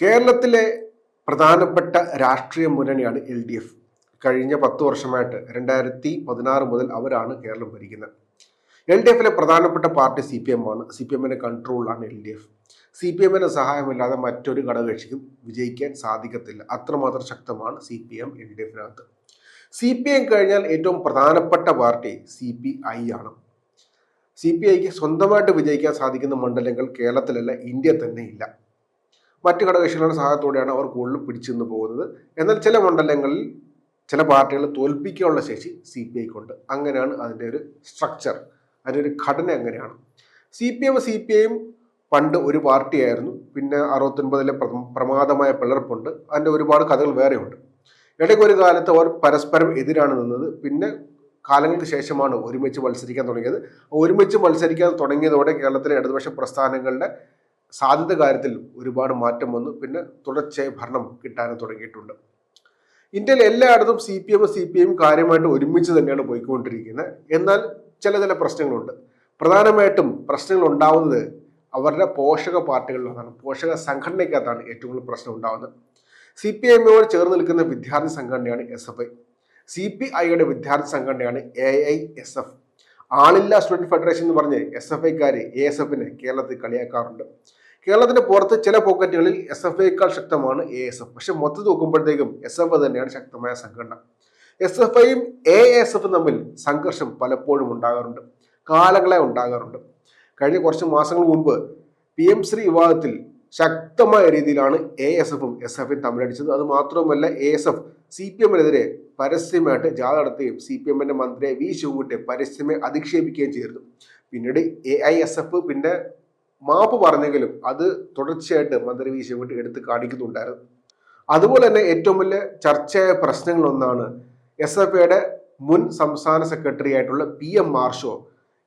കേരളത്തിലെ പ്രധാനപ്പെട്ട രാഷ്ട്രീയ മുന്നണിയാണ് എൽ ഡി എഫ്. കഴിഞ്ഞ പത്ത് വർഷമായിട്ട് രണ്ടായിരത്തി പതിനാറ് മുതൽ അവരാണ് കേരളം ഭരിക്കുന്നത്. എൽ ഡി എഫിലെ പ്രധാനപ്പെട്ട പാർട്ടി സി പി എം ആണ് സി പി എമ്മിന്റെ കൺട്രോളിലാണ് L D F. C P എമ്മിന്റെ സഹായമില്ലാതെ മറ്റൊരു ഘടകകക്ഷിക്കും വിജയിക്കാൻ സാധിക്കത്തില്ല. അത്രമാത്രം ശക്തമാണ് C P M L D എഫിനകത്ത്. C P M കഴിഞ്ഞാൽ ഏറ്റവും പ്രധാനപ്പെട്ട പാർട്ടി സി പി ഐ ആണ്. സി പി ഐക്ക് സ്വന്തമായിട്ട് വിജയിക്കാൻ സാധിക്കുന്ന മണ്ഡലങ്ങൾ കേരളത്തിലല്ല ഇന്ത്യ തന്നെ ഇല്ല മറ്റു ഘടകകക്ഷികളുടെ സഹായത്തോടെയാണ് അവർ കൂടുതലും പിടിച്ചു നിന്ന് പോകുന്നത്. എന്നാൽ ചില മണ്ഡലങ്ങളിൽ ചില പാർട്ടികൾ തോൽപ്പിക്കാനുള്ള ശേഷി സി പി ഐക്കുണ്ട്. അങ്ങനെയാണ് അതിന്റെ ഒരു സ്ട്രക്ചർ അതിന്റെ ഒരു ഘടന അങ്ങനെയാണ് C P M C P ഐയും പണ്ട് ഒരു പാർട്ടിയായിരുന്നു. പിന്നെ അറുപത്തൊൻപതിലെ പ്ര- പ്രമാദമായ പിളർപ്പുണ്ട്. അതിന്റെ ഒരുപാട് കഥകൾ വേറെയുണ്ട്. ഇടയ്ക്ക് ഒരു കാലത്ത് അവർ പരസ്പരം എതിരാണ് നിന്നത്. പിന്നെ കാലങ്ങൾക്ക് ശേഷമാണ് ഒരുമിച്ച് മത്സരിക്കാൻ തുടങ്ങിയത്. ഒരുമിച്ച് മത്സരിക്കാൻ തുടങ്ങിയതോടെ കേരളത്തിലെ ഇടതുപക്ഷ പ്രസ്ഥാനങ്ങളുടെ സാധ്യത കാര്യത്തിൽ ഒരുപാട് മാറ്റം വന്നു. പിന്നെ തുടർച്ചയായി ഭരണം കിട്ടാനും തുടങ്ങിയിട്ടുണ്ട്. ഇന്ത്യയിൽ എല്ലായിടത്തും C P M C P M കാര്യമായിട്ട് ഒരുമിച്ച് തന്നെയാണ് പോയിക്കൊണ്ടിരിക്കുന്നത്. എന്നാൽ ചില ചില പ്രശ്നങ്ങളുണ്ട്. പ്രധാനമായിട്ടും പ്രശ്നങ്ങൾ ഉണ്ടാവുന്നത് അവരുടെ പോഷക പാർട്ടികളിലാണ് പോഷക സംഘടനയ്ക്കകത്താണ് ഏറ്റവും കൂടുതൽ പ്രശ്നം ഉണ്ടാകുന്നത് സി പി എമ്മിനോട് ചേർന്ന് നിൽക്കുന്ന വിദ്യാർത്ഥി സംഘടനയാണ് S F I C P ഐയുടെ വിദ്യാർത്ഥി സംഘടനയാണ് എ ഐ എസ് എഫ് ആളില്ല സ്റ്റുഡന്റ് ഫെഡറേഷൻ എന്ന് പറഞ്ഞ് എസ് എഫ് ഐക്കാര് എ എസ് എഫിനെ കേരളത്തിൽ കളിയാക്കാറുണ്ട്. കേരളത്തിന്റെ പുറത്ത് ചില പോക്കറ്റുകളിൽ എസ് എഫ് ഐക്കാൾ ശക്തമാണ് എ എസ് എഫ് പക്ഷെ മൊത്തത്തിൽ നോക്കുമ്പോഴത്തേക്കും എസ് എഫ് തന്നെയാണ് ശക്തമായ സംഘടന. എസ് എഫ് ഐയും എ എസ് എഫും തമ്മിൽ സംഘർഷം പലപ്പോഴും ഉണ്ടാകാറുണ്ട്. കാലങ്ങളെ ഉണ്ടാകാറുണ്ട്. കഴിഞ്ഞ കുറച്ച് മാസങ്ങൾ മുമ്പ് പി എം ശ്രീ വിവാദത്തിൽ ശക്തമായ രീതിയിലാണ് എ എസ് എഫും എസ് എഫും തമ്മിലടിച്ചത്. അത് മാത്രവുമല്ല A S F C P എമ്മിനെതിരെ പരസ്യമായിട്ട് ജാഥ നടത്തുകയും സി പി എമ്മിന്റെ മന്ത്രിയെ വി ശിവൻകുട്ടിയെ പരസ്യമായി അധിക്ഷേപിക്കുകയും ചെയ്തിരുന്നു. പിന്നീട് എ ഐ എസ് എഫ് പിന്നെ മാപ്പ് പറഞ്ഞെങ്കിലും അത് തുടർച്ചയായിട്ട് മന്ത്രി വി ശിവൻകുട്ടി എടുത്ത് കാണിക്കുന്നുണ്ടായിരുന്നു. അതുപോലെ തന്നെ ഏറ്റവും വലിയ ചർച്ചയായ പ്രശ്നങ്ങളൊന്നാണ് എസ് എഫ് ഐയുടെ മുൻ സംസ്ഥാന സെക്രട്ടറി ആയിട്ടുള്ള പി എം മാർഷോ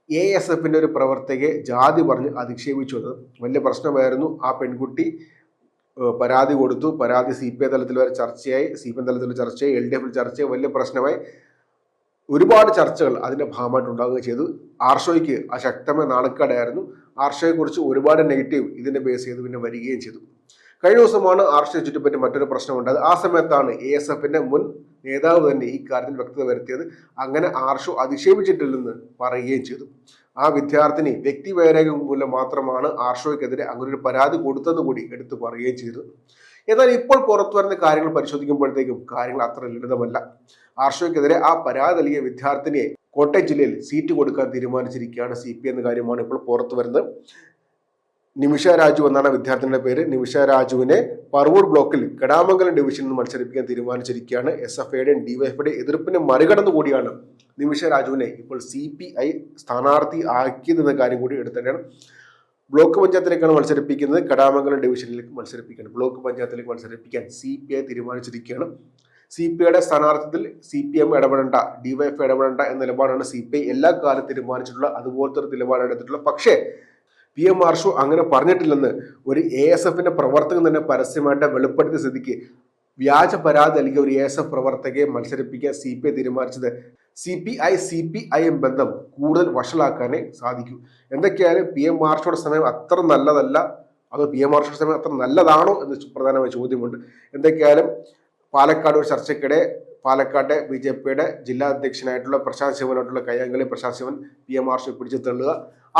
എ എസ് എഫിന്റെ ഒരു പ്രവർത്തകയെ ജാതി പറഞ്ഞ് അധിക്ഷേപിച്ചു അത് വലിയ പ്രശ്നമായിരുന്നു. ആ പെൺകുട്ടി പരാതി കൊടുത്തു. പരാതി സി പി ഐ തലത്തിൽ വരെ ചർച്ചയായി. സി പി എം തലത്തിൽ ചർച്ചയായി. എൽ ഡി എഫിൽ ചർച്ചയായി. വലിയ പ്രശ്നമായി. ഒരുപാട് ചർച്ചകൾ അതിന്റെ ഭാഗമായിട്ട് ഉണ്ടാവുകയും ചെയ്തു. ആർഷോയ്ക്ക് ആ ശക്തമായ നാണക്കേടായിരുന്നു. ആർഷോയെക്കുറിച്ച് കുറിച്ച് ഒരുപാട് നെഗറ്റീവ് ഇതിനെ ബേസ് ചെയ്ത് പിന്നെ വരികയും ചെയ്തു. കഴിഞ്ഞ ദിവസമാണ് ആർഷയെ ചുറ്റിപ്പറ്റി മറ്റൊരു പ്രശ്നമുണ്ടായത്. ആ സമയത്താണ് എ എസ് എഫിന്റെ മുൻ നേതാവ് തന്നെ ഈ കാര്യത്തിൽ വ്യക്തത വരുത്തിയത്. അങ്ങനെ ആർഷു അധിക്ഷേപിച്ചിട്ടില്ലെന്ന് പറയുകയും ചെയ്തു. ആ വിദ്യാർത്ഥിനി വ്യക്തി വൈരാഗ്യം മൂലം മാത്രമാണ് ആർഷോയ്ക്കെതിരെ അങ്ങനെ ഒരു പരാതി കൊടുത്തത് കൂടി എടുത്തു പറയുകയും ചെയ്തു. എന്നാൽ ഇപ്പോൾ പുറത്തു വരുന്ന കാര്യങ്ങൾ പരിശോധിക്കുമ്പോഴത്തേക്കും കാര്യങ്ങൾ അത്ര ലളിതമല്ല. ആർഷോയ്ക്കെതിരെ ആ പരാതി നൽകിയ വിദ്യാർത്ഥിനിയെ കോട്ടയം ജില്ലയിൽ സീറ്റ് കൊടുക്കാൻ തീരുമാനിച്ചിരിക്കുകയാണ് സി പി എന്ന കാര്യമാണ് ഇപ്പോൾ പുറത്തു വരുന്നത്. നിമിഷ രാജു എന്നാണ് വിദ്യാർത്ഥിനിയുടെ പേര്. നിമിഷ രാജുവിനെ പറവൂർ ബ്ലോക്കിൽ കടാമംഗലം ഡിവിഷനിൽ നിന്ന് മത്സരിപ്പിക്കാൻ തീരുമാനിച്ചിരിക്കുകയാണ്. എസ് എഫ് ഐയുടെയും ഡിവൈഎഫ്ഐയുടെയും എതിർപ്പിനെ മറികടന്നുകൂടിയാണ് നിമിഷ രാജുവിനെ ഇപ്പോൾ സി പി ഐ സ്ഥാനാർത്ഥി ആക്കിയതെന്ന കാര്യം കൂടി എടുത്തിട്ടാണ് ബ്ലോക്ക് പഞ്ചായത്തിലേക്കാണ് മത്സരിപ്പിക്കുന്നത്. കടാമംഗലം ഡിവിഷനിലേക്ക് മത്സരിപ്പിക്കുകയാണ്. ബ്ലോക്ക് പഞ്ചായത്തിലേക്ക് മത്സരിപ്പിക്കാൻ സി പി ഐ തീരുമാനിച്ചിരിക്കുകയാണ്. സി പി ഐയുടെ സ്ഥാനാർത്ഥത്തിൽ സി പി എം ഇടപെടേണ്ട ഡിവൈഎഫ് ഇടപെടേണ്ട എന്ന നിലപാടാണ് സി പി ഐ എല്ലാ കാലത്തും തീരുമാനിച്ചിട്ടുള്ള അതുപോലത്തെ ഒരു നിലപാടാണ് എടുത്തിട്ടുള്ളത് പക്ഷേ പി എം മാർഷു അങ്ങനെ പറഞ്ഞിട്ടില്ലെന്ന് ഒരു എ എസ് എഫിന്റെ പ്രവർത്തകൻ തന്നെ പരസ്യമായിട്ട് വെളിപ്പെടുത്തിയ സ്ഥിതിക്ക് വ്യാജ പരാതി നൽകിയ ഒരു എ എസ് എഫ് പ്രവർത്തകയെ മത്സരിപ്പിക്കാൻ സി പി ഐ തീരുമാനിച്ചത് C P I C P I M ബന്ധം കൂടുതൽ വഷളാക്കാനേ സാധിക്കൂ. എന്തൊക്കെയാലും പി എം മാർഷയുടെ സമയം അത്ര നല്ലതല്ല. അത് പി എം മാർഷയുടെ സമയം അത്ര നല്ലതാണോ എന്ന് പ്രധാനമായ ചോദ്യമുണ്ട്. എന്തൊക്കെയാലും പാലക്കാട് ഒരു ചർച്ചയ്ക്കിടെ പാലക്കാട്ടെ ബി ജെ പിയുടെ ജില്ലാ അധ്യക്ഷനായിട്ടുള്ള പ്രശാന്ത് ശിവനായിട്ടുള്ള കയ്യാങ്കളി പ്രശാന്ത് ശിവൻ പി എം ആർഷി പിടിച്ചു തള്ളുക.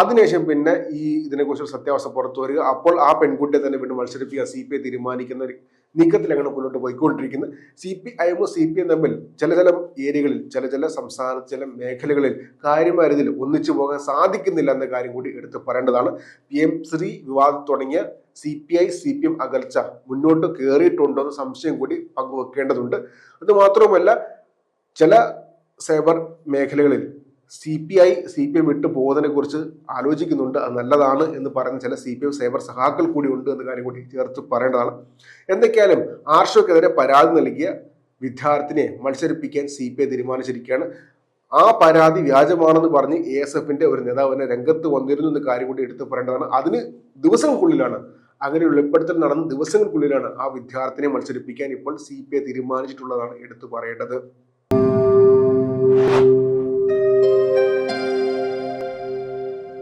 അതിനുശേഷം പിന്നെ ഈ ഇതിനെക്കുറിച്ച് സത്യാവസ്ഥ പുറത്തു വരിക. അപ്പോൾ ആ പെൺകുട്ടിയെ തന്നെ വീണ്ടും മത്സരിപ്പിക്കുക. സി പി ഐ തീരുമാനിക്കുന്ന ഒരു നീക്കത്തിലാണ് മുന്നോട്ട് പോയിക്കൊണ്ടിരിക്കുന്നത് സി പി ഐ എമ്മും സി പി എം തമ്മിൽ ചില ചില ഏരിയകളിൽ ചില ചില സംസ്ഥാന ചില മേഖലകളിൽ കാര്യമായ രീതിയിൽ ഒന്നിച്ചു പോകാൻ സാധിക്കുന്നില്ല എന്ന കാര്യം കൂടി എടുത്തു പറയേണ്ടതാണ്. പി എം ശ്രീ വിവാദം തുടങ്ങിയ C P I C P M അകൽച്ച മുന്നോട്ട് കയറിയിട്ടുണ്ടോ എന്ന സംശയം കൂടി പങ്കുവെക്കേണ്ടതുണ്ട്. അത് മാത്രവുമല്ല ചില സൈബർ മേഖലകളിൽ C P I C P M വിട്ടു പോകുന്നതിനെ കുറിച്ച് ആലോചിക്കുന്നുണ്ട്. അത് നല്ലതാണ് എന്ന് പറയുന്ന ചില സി പി എം സൈബർ സഹാക്കൾ കൂടി ഉണ്ട് എന്ന കാര്യം കൂടി ചേർത്ത് പറയേണ്ടതാണ്. എന്തൊക്കെയാലും ആർഷോക്കെതിരെ പരാതി നൽകിയ വിദ്യാർത്ഥിനെ മത്സരിപ്പിക്കാൻ സി പി ഐ തീരുമാനിച്ചിരിക്കുകയാണ്. ആ പരാതി വ്യാജമാണെന്ന് പറഞ്ഞ് എ എസ് എഫിന്റെ ഒരു നേതാവ് തന്നെ രംഗത്ത് വന്നിരുന്നു എന്ന കാര്യം കൂടി എടുത്തു പറയേണ്ടതാണ്. അതിന് ദിവസങ്ങൾക്കുള്ളിലാണ് അങ്ങനെ വെളിപ്പെടുത്തൽ നടന്ന ദിവസങ്ങൾക്കുള്ളിലാണ് ആ വിദ്യാർത്ഥിനെ മത്സരിപ്പിക്കാൻ ഇപ്പോൾ സി പി ഐ തീരുമാനിച്ചിട്ടുള്ളതാണ് എടുത്തു പറയേണ്ടത്.